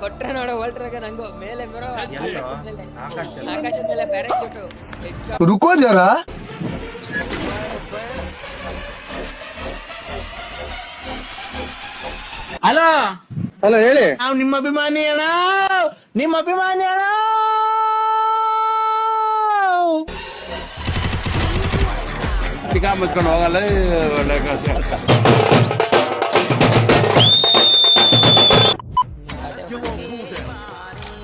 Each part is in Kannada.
ಕೊಟ್ರೆ ನೋಡ ಹೊಲ್ಟ್ರಾಗ ನಂಗು. ಮೇಲೆ ಆಕಾಶದ ರುಕೋ ಹಲೋ. ಹಲೋ ಹೇಳಿ. ನಾವು ನಿಮ್ಮ ಅಭಿಮಾನಿ ಅಣ್ಣ ನಿಮ್ಮ ಅಭಿಮಾನಿ ಅಣ್ಣ ಮುಚ್ಕೊಂಡು ಹೋಗಲ್ಲ ಒಳ್ಳೆ ಕೆಲಸ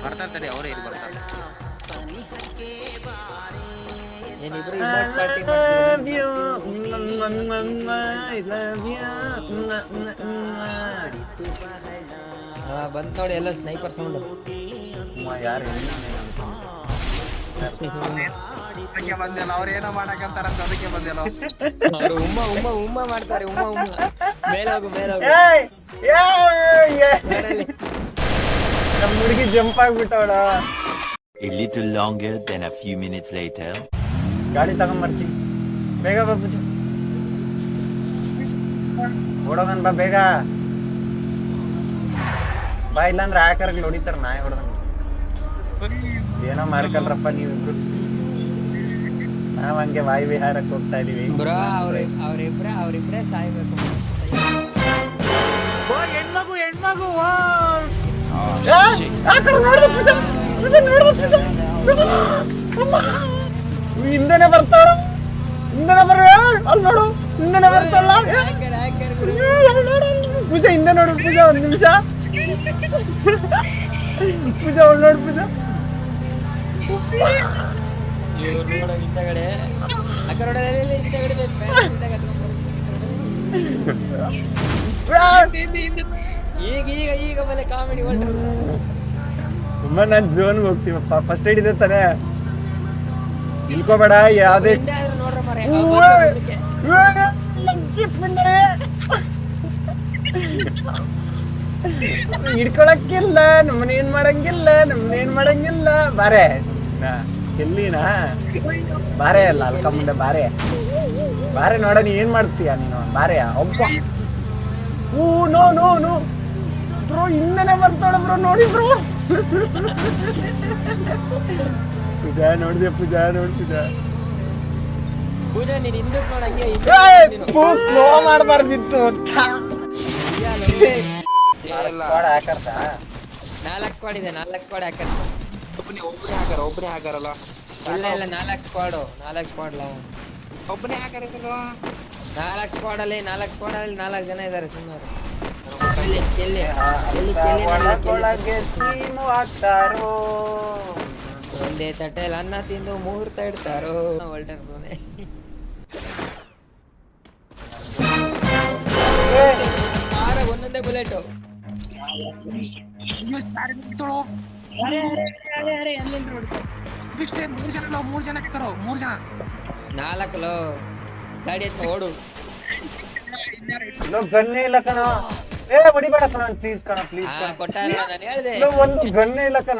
ಬರ್ತಾರೆ ತಡಿ ಅವರೇ ಇಲ್ಲಿ ಬರ್ತಾರೆ ಏನಿದ್ರು ಇನ್ನೊಂದ್ party ಮಾಡ್ತಿದ್ದೀನಿ. ಆ, ಬಂತ್ ನೋಡಿ ಎಲ್ಲ ಸ್ನೈಪರ್ ಸೌಂಡ್ ಯಾರು ಅದಕ್ಕೆ ಬಂದಿಲ್ಲ ಅವ್ರ ಏನೋ ಮಾಡಕಂತಾರಂತ ಅದಕ್ಕೆ ಬಂದಿಲ್ಲ ಅವ್ರು. ಉಮ್ಮ ಉಮ್ಮ ಉಮ್ಮ ಮಾಡ್ತಾರೆ ಉಮ್ಮ ಉಮ್ಮ. ಮೇಲೆ ಹೋಗು ಮೇಲೆ ಹೋಗು ಮೇಲಲ್ಲಿ. ನಮ್ಮ ಹುಡುಗಿ ಜಂಪ್ ಆಗ್ಬಿಟ್ಟವಳ. A little longer than a few minutes later. ಗಾಡಿ ತಗೊಂಬರ್ತೀನಿ ಬೇಗ ಬಾ ಪೂಜಾ. ಓಡೋಗನ್ ಬಾ ಬೇಗ. ಬಾ ಇಲ್ಲಾಂದ್ರೆ ಆಕರ್ಗಳು ಹೊಡಿತಾರ ನಾಯಿ ಹೊಡೆದಂಗ. ಏನೋ ಮಾಡ್ಕಲ್ರಪ್ಪ ನೀವಿಬ್ರು. ನಾವ್ ಹಂಗೆ ವಾಯು ವಿಹಾರಕ್ಕೆ ಹೋಗ್ತಾ ಇದೀವಿ. ಬ್ರೋ ಅವ್ರ ಅವ್ರಿಬ್ರೆ ಅವ್ರಿಬ್ರೆ ಸಾಯ್ಬೇಕು. ಓ ಹೆಣ್ಮಗು ಹೆಣ್ಮಗು ಓ. ಹಿಂದೆನೆ ಬರ್ತಾಳ? ಹಿಂದೆನೆ ಬರ ಅಲ್ಲಿ ನೋಡು ಹಿಂದೆನೆ ಬರ್ತಾಳ. ಪೂಜಾ ಹಿಂದೆ ನೋಡು ಪೂಜಾ ಒಂದ್ ನಿಮಿಷ. ಪೂಜಾ ಒಳ್ಳೆ ನೋಡು ಪೂಜಾ. ಹಿಂದಗಡೆ ಈಗ ಈಗ ಈಗ ಮೇಲೆ ಕಾಮಿಡಿ ಹೋಗ್ತೀವಪ್ಪ. ಫಸ್ಟ್ ಏಡ್ ಇದೆ ತಾನೆ. ಇಳ್ಕೋಬೇಡ ಯಾವ್ದೇ ಹಿಡ್ಕೊಳಕ್ಕಿಲ್ಲ ಮಾಡಂಗಿಲ್ಲ, ನಮ್ಮನ್ನ ಏನ್ ಮಾಡಂಗಿಲ್ಲ. ಬಾರೆ. ಎಲ್ಲಿನ? ಬಾರೆ ಅಲ್ಲ ಅಲ್ಕ ಮುಂದೆ ಬಾರೆ. ಬಾರೆ ನೀ ಏನ್ ಮಾಡ್ತೀಯ ನೀನು? ಬಾರೆ ಒಬ್ಬ ಹೂ ನೋ ನೋ ನೋ. ಬ್ರೋ ಹಿಂದೆನೆ ಬರ್ತಾಳ ಬ್ರೋ ನೋಡಿ ಬ್ರೋ. ಪೂಜಾ ನೋಡಿದೆ ಪೂಜಾ ನೋಡಿ ಪೂಜಾ. ಪೂಜಾ ನೀನ್ ಹಿಂದಕ್ಕೆ ನೋಡ ಹಂಗೆ ಹಿಂದೆ ನೀನು. ಸ್ಲೋ ಮಾಡಬಾರ್ದಿತ್ತು ನಾಲ್ಕು ಸ್ಕ್ವಾಡ್ ಇದೆ ನಾಲ್ಕು ಸ್ಕ್ವಾಡ್ ಹಾಕರ್ ಒಬ್ಬನೇ ಒಬ್ಬನೇ ಹಾಕಾರ ಒಬ್ಬನೇ ಹಾಕಾರಲ್ಲ ಇಲ್ಲ ಇಲ್ಲ ನಾಲ್ಕು ಸ್ಕ್ವಾಡು ನಾಲ್ಕು ಸ್ಕ್ವಾಡ್ ಲವ್ ಒಬ್ಬನೇ ಹಾಕಾರ ನಾಲ್ಕು ಸ್ಕ್ವಾಡ್ ಅಲ್ಲಿ ನಾಲ್ಕು ಸ್ಕ್ವಾಡ್ ಅಲ್ಲಿ ನಾಲ್ಕು ಜನ ಇದ್ದಾರೆ ಸುಮ್ಮನೆ ಒಂದೇ ತಟ್ಟೆಯಲ್ಲಿ ಅನ್ನ ತಿಂದು ಮುಹೂರ್ತ ಇಡ್ತಾರೋ. ಒಳ್ಳೆ ಒಂದೊಂದೇ ಬುಲೆಟ್ ಇಷ್ಟೇ ಮೂರ್ ಜನ ಮೂರ್ ಜನ ಮೂರ್ ಜನ. ನಾಲ್ಕು ಲೋ ಗಾಡಿ ಎತ್ತಿ ಓಡು. ಲೋ ಗನ್ನೇ ಇಲ್ಲ ಕಣ. ಏ ಹೊಡಿಬೇಡ ಕಣ ಪ್ಲೀಸ್ ಕಣ ಪ್ಲೀಸ್ ಹಾ ಕಣ. ಕೊಟ್ಟಾರ ನಾನು ಹೇಳ್ದೆ. ಲೋ ಒಂದು ಗನ್ನೇ ಇಲ್ಲ ಕಣ.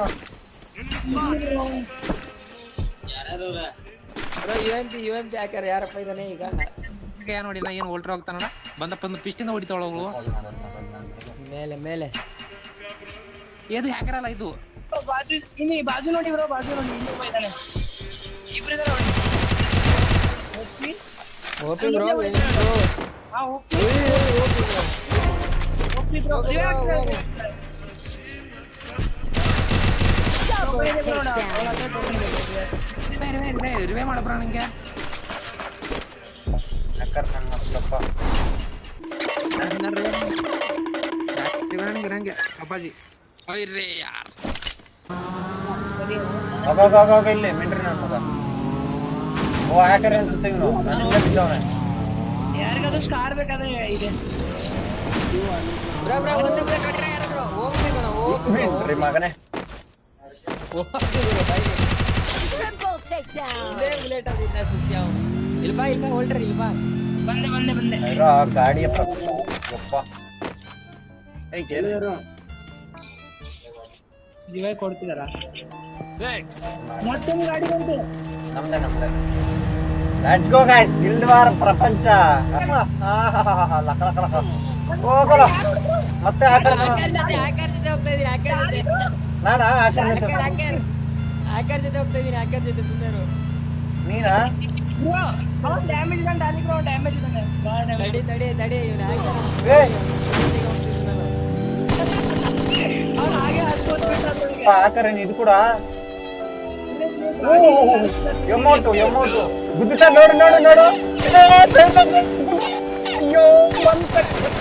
ಬ್ರೋ ಹಾಕ್ಯಾರ ಯಾರಪ್ಪ ಇದಾನೆ ಈಗ? ಏನ್ ಬಂದಪ್ಪ ಒಂದು ಪಿಸ್ಟಿಂದ ಹೊಡಿತಾವಳು ಮೇಲೆ ಮೇಲೆ. ಮೇಲೆ ಹ್ಯಾಕರ್ ಅಲ್ಲ ಇದು. ಬಾಜು ಇಲ್ಲಿ ಬಾಜು ನೋಡಿ ಬ್ರೋ ಬಾಜು ನೋಡಿ ಇನ್ನೊಬ್ಬ ಇದ್ದಾನೆ ಇಬ್ರು ಇದಾರೆ ನೋಡಿ ಓಪಿ ಬ್ರೋ ಹಾ ಹೋಗ್ತಿ ಹೋಗ್ತಿ ಬ್ರೋ ಬೇರೆ ಬೇರೆ ಬೇರೆ ರಿವೇ ಮಾಡಬ್ರ ನಂಗೆ ನಕ್ಕರ್ ನನ್ನ ಮಕ್ಕಳಪ್ಪ ರಿವೇ ನಂಗೆ ನಂಗೆ ಅಪ್ಪಾಜಿ ಅಯ್ಯೇ ಯಾರ್ ಹೋಗೋಗ ಹೋಗೋಗ ಇಲ್ಲಿ ಮಿಂಡ್ರಿ ನನ್ನ ಮಗ ಓ ಹಾಕರಿ ಅನ್ಸುತ್ತೆ ಇವನು ನನ್ನಿಂದ ಬಿದ್ದವನೆ ಯಾರಿಗಾದ್ರೂ ಸ್ಟಾರ್ ಬೇಕಾದ್ರೆ ಇದೆ ಬ್ರೋ ಬ್ರೋ ಒಂದೇ ಬುಲೆಟ್ ಹೊಡ್ರೆ ಯಾರಾದ್ರು ಓಪಿ ಕಣ ಓಪಿ ಮಿಂಡ್ರಿ ಮಗನೇ ಇದೇ ಬುಲೆಟ್ ಅದಿದ್ದ ಸುತ್ತಿ ಅವ್ನು ಇಲ್ಬಾ ಇಲ್ಬಾ ಹೊಲ್ಟ್ರಿ ಇಲ್ಬಾ ಬಂದೆ ಬಂದೆ ಬಂದೆ ಅಯ್ಯೋ ಆ ಗಾಡಿಯಪ್ಪ ಯಪ್ಪ ಏಯ್ ಕೇಳಿದ್ರು ಇವಾಗ ಕೊಡ್ತಿದಾರ? ಮತ್ತೊಂದು ಗಾಡಿ ಬಂತು. ನಮ್ದೆ ನಮ್ದೆ. Let's go guys guild war ಪ್ರಪಂಚ ಲಕ ಲಕ ಲಕ. ಹೋಗಲ್ಲ ಮತ್ತೆ ಹಾಕರ್ ಆಕರ್ ಜೊತೆ ಆಕರ್ ಜೊತೆ ಆಕರ್ ಜೊತೆ. ನಾನಾ? ಹಾಕರ್ ಜೊತೆ ಆಕರ್ ಆಕರ್. ಆಕರ್ ಜೊತೆ ಹೋಗ್ತಾ ಇದೀನಿ ಆಕರ್ ಜೊತೆ ಸುಂದರು. ನೀನಾ? ಡ್ಯಾಮೇಜ್ ಡ್ಯಾಮೇಜ್ ಡ್ಯಾಮೇಜ್ ತಡಿ ತಡಿ ತಡಿ ಇವ್ನು ಆಕರ್ ಹತ್ಕೊಂಡ್ಬಿಟ್ಟ ಇದು ಕೂಡ? Amount amount. ಗುದ್ದುಟ ನೋಡು ನೋಡು ನೋಡು. ಅಯ್ಯೋ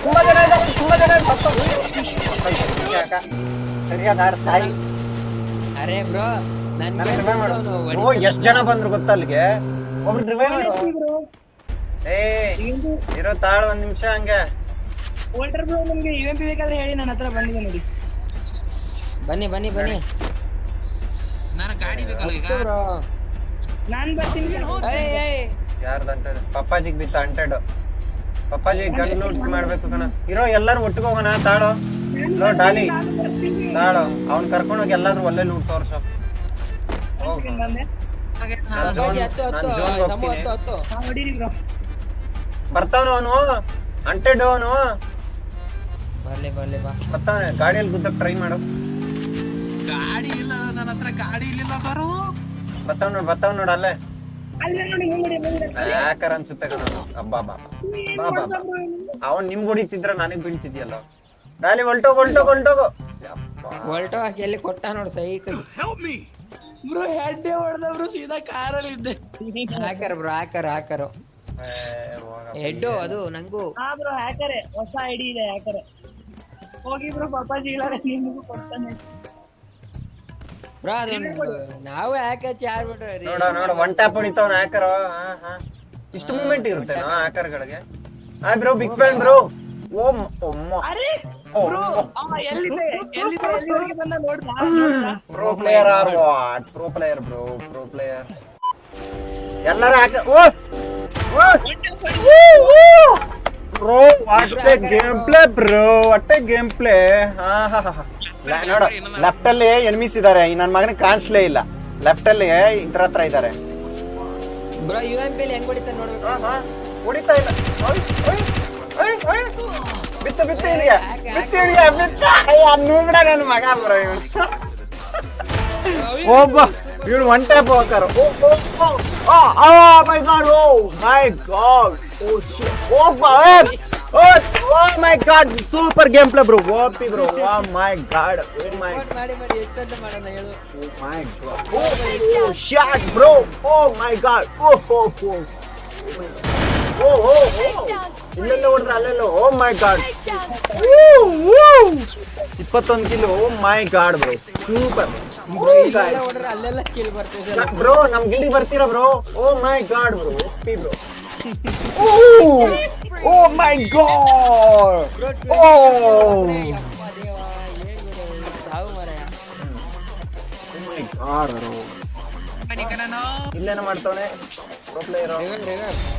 ತುಂಬಾ ಜನ ಇದ್ದಾರೆ ತುಂಬಾ ಜನ? ಸರಿಯಾದ ಸಾಯಿ. ಅರೆ ಬ್ರೋ ನನ್ ನನಗೆ ರಿವೈವ್ ಮಾಡು. ಓ ಎಷ್ಟ್ ಜನ ಬಂದ್ರು ಗೊತ್ತಾ ಅಲ್ಲಿಗೆ? ಒಬ್ರು ರಿವೈವ್ ಮಾಡು. ಏ ಇರೋ ತಾಳು ಒಂದ್ ನಿಮಿಷ ಹಂಗೆ. ವೋಲ್ಟರ್ ಬ್ರೋ ನಿಮ್ಗೆ ಯು ಎಂ ಪಿ ಬೇಕಾದ್ರೆ ಹೇಳಿ ನನ್ನ ಹತ್ರ ಬಂದಿದೆ ನೋಡಿ. ಬನ್ನಿ ಬನ್ನಿ ಬನ್ನಿ. ನಾನು ಗಾಡಿ ಬೇಕಲ್ಲ ಈಗ? ನಾನು ಬರ್ತೀನಿ. ಯಾರ್ದು ಅಂಟೆಡ್ ಪಪ್ಪಾಜಿಗ್ ಬಿತ್ತ ಅಂಟೆಡ್ ಪಪ್ಪಾಜಿ ಗನ್ ಲೂಟ್ ಮಾಡ್ಬೇಕು ಕಣ. ಇರೋ ಎಲ್ಲರೂ ಒಟ್ಟಿಗೆ ಹೋಗೋಣ ತಾಳು. ಲೋ ಡಾಲಿ. ತಾಳು. ಅವ್ನ್ ಕರ್ಕೊಂಡು ಹೋಗಿ ಎಲ್ಲಾದ್ರೂ ಒಳ್ಳೆ ಲೂಟ್ ತೋರ್ಸ. ಬರ್ತಾವನು ಅವನು? ಅಂಟೆಡ್ ಅವನು? ಬರ್ಲಿ ಬರ್ಲಿ ಬಾ. ಬರ್ತಾನೆ. ಗಾಡಿಯಲ್ಲಿ ಗುದ್ದಕ್ ಟ್ರೈ ಮಾಡು. ಗಾಡಿ ಇಲ್ಲ ನನ್ನ ಹತ್ರ ಗಾಡಿ ಇಲ್ಲ ಬರು. ಬರ್ತಾವ್ ನೋಡ್ ಬರ್ತಾವ್ ನೋಡ ಅಲ್ಲೇ. ಯಾಕಾರ ಅನ್ಸುತ್ತೆ ಅಬ್ಬಾ ಬಾ ಬಾ ಬಾ. ಅವನ್ ನಿಮ್ಗೆ ಹೊಡಿತಿದ್ರ ನನಗ್ ಬೀಳ್ತಿದ್ಯಲ್ಲ. ಡಾಲಿ ಹೊಲ್ಟೋಗ್ ಹೊಲ್ಟೋಗ್ ಹೊಲ್ಟೋಗು. ಹೊಲ್ಟೋ ಹಾಕಿ ಎಲ್ಲಿ ಕೊಟ್ಟ ನೋಡು ಸೈಕಲ್. ಬ್ರೋ ಹೆಡ್ಡೆ ಹೊಡೆದ ಬ್ರೋ ಸೀದಾ ಕಾರಲ್ಲಿ ಇದ್ದೆ. ಹಾಕರ್ ಬ್ರೋ ಹಾಕರ್ ಹಾಕರು. ಹೆಡ್ಡು ಅದು ನಂಗೂ. ಹಾ ಬ್ರೋ ಹ್ಯಾಕರೆ ಹೊಸ ಐಡಿ ಇದೆ ಹ್ಯಾಕರೆ ಹೋಗಿ ಬ್ರೋ ಪಾಪಾಜಿ ಇಲ್ಲ ನಿಮಗೂ ಕೊಡ್ತಾನೆ. ಬ್ರೋ ನಾವು ಯಾಕೆ ಹಚ್ಚಿ ಆಡ್ಬಿಟ್ರೆ ನೋಡ ನೋಡ ಒನ್ ಟ್ಯಾಪ್ ಹೊಡಿತಾವ್ ಹ್ಯಾಕರ್ ಇಷ್ಟು ಮೂಮೆಂಟ್ ಇರುತ್ತೆ ಹ್ಯಾಕರ್ ಗಳಿಗೆ hi bro big fan bro ಓಂ ನೋಡ್ದ? Pro player are what pro player bro pro player ಎಲ್ಲರೂ ಹಾಕ ಓ bro what game play bro what game play ಹಾ ಹಾ ಹಾ. ನೋಡ ಲೆಫ್ಟ್ ಅಲ್ಲಿ ಎನಿಮಿಸ್ ಇದಾರೆ ನನ್ನ ಮಗನಿಗೆ ಕಾಣಿಸ್ಲೇ ಇಲ್ಲ. ಲೆಫ್ಟ್ ಅಲ್ಲಿ ಇದ್ರ ಹತ್ರ ಇದಾರೆ. ಹೊಡಿತಾ ಇಲ್ಲ. ಬಿತ್ತು ಬಿತ್ತು ಇಲ್ಲಿಗೆ. ಬಿತ್ತು ಇಲ್ಲಿಗೆ ಬಿತ್ತು. ನೂಬಿಡ ನನ್ನ ಮಗ ಬ್ರೋ ಇವನು. ಒಬ್ಬ ಇವನು ಒನ್ ಟೈಪ್ ಹೋಗ್ತಾರ oh oh O. My god oh my god oh shit ಒಬ್ಬ oh O my god super game play bro OP bro oh my god oh my Support ಮಾಡಿ ಮಾಡಿ ಎಷ್ಟಂತ ಮಾಡೋಣ ಹೇಳು. Oh my god. Oh, oh shot, bro. Oh my god. Oh, oh, oh. Oh, oh, oh. ಇಲ್ಲೆಲ್ಲ ಹೊಡೆದ್ರೆ ಅಲ್ಲೆಲ್ಲ. ಓ ಮೈ ಗಾಡ್ ಇಪ್ಪತ್ತೊಂದು kilo oh my god bro super ಇಲ್ಲೆಲ್ಲ ಹೊಡ್ರೆ ಅಲ್ಲೆಲ್ಲ ಕಿಲ್ ಬರ್ತಿದೆ. ಬ್ರೋ ನಮ್ ಗಿಡಿ ಬರ್ತೀರಾ bro oh my god bro P bro oh my god oh ಅಪ್ಪ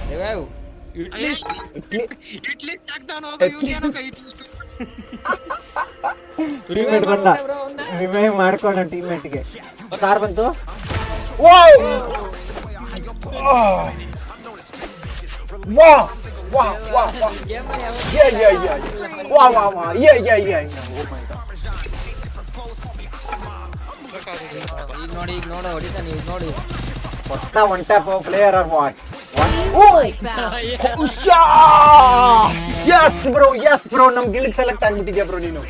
ದೇವ ಏನ್ ಗುರು ಬಂದ ಮರಯ ಮೈ ಗಾಡ್ ಕಾರ್ ಬಂತು? ಕಣನೋ ವಾಹ್ ವಾಹ್ ಇವ್ನು ಏನೋ ಕೈ ಇಟ್ಲು. ಟೀಮೇಟ್ ಬಂದ ಬ್ರೋ ಒಂದ ರಿವೈವ್ ಮಾಡ್ಕೊಂಡ ಟೀಮೇಟ್ಗೆ ಕಾರ್ ಬಂತು ಗೇಮ್ ಈಗ ನೋಡಿ ಈಗ ನೋಡು ನೋಡಿ ಹೊತ್ತ one tap player are what yes bro yes bro ನಮ್ ಗಿಲ್ಗ್ ಸೆಲೆಕ್ಟ್ ಆಗ್ಬಿಟ್ಟಿದ್ಯಾ ಬ್ರೋ ನೀನು?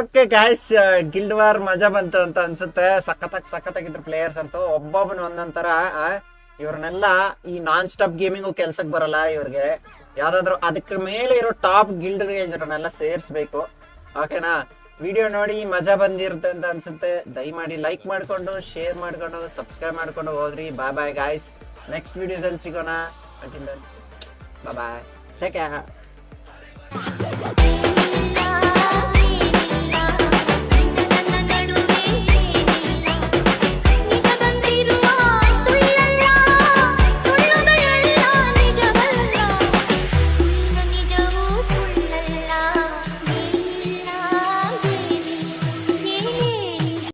ಓಕೆ ಗಾಯ್ಸ್ ಗಿಲ್ಡ್ ವಾರ್ ಮಜಾ ಬಂತು ಅಂತ ಅನ್ಸುತ್ತೆ. ಸಖತ್ತಾಗಿ, ಸಖತ್ತಾಗಿದ್ರು ಪ್ಲೇಯರ್ಸ್ ಅಂತೂ. ಒಬ್ಬೊಬ್ಬನ ಒಂದೊಂಥರ ಇವ್ರನ್ನೆಲ್ಲ ಈ ನಾನ್ ಸ್ಟಾಪ್ ಗೇಮಿಂಗು ಕೆಲ್ಸಕ್ಕೆ ಬರಲ್ಲ ಇವ್ರಿಗೆ. ಯಾವ್ದಾದ್ರು ಅದಕ್ಕೆ ಮೇಲೆ ಇರೋ ಟಾಪ್ ಗಿಲ್ಡ್ರಿಗೆ ಇವ್ರನ್ನೆಲ್ಲ ಸೇರಿಸ್ಬೇಕು. ಓಕೆನಾ ವಿಡಿಯೋ ನೋಡಿ ಮಜಾ ಬಂದಿರುತ್ತೆ ಅಂತ ಅನ್ಸುತ್ತೆ. ದಯಮಾಡಿ ಲೈಕ್ ಮಾಡಿಕೊಂಡು ಶೇರ್ ಮಾಡ್ಕೊಂಡು ಸಬ್ಸ್ಕ್ರೈಬ್ ಮಾಡ್ಕೊಂಡು ಹೋದ್ರಿ. ಬಾಯ್ ಬಾಯ್ ಗಾಯ್ಸ್ ನೆಕ್ಸ್ಟ್ ವಿಡಿಯೋದಲ್ಲಿ ಸಿಗೋಣ. ಬಾಯ್ ಬಾಯ್ ಟೇಕ್ ಕೇರ್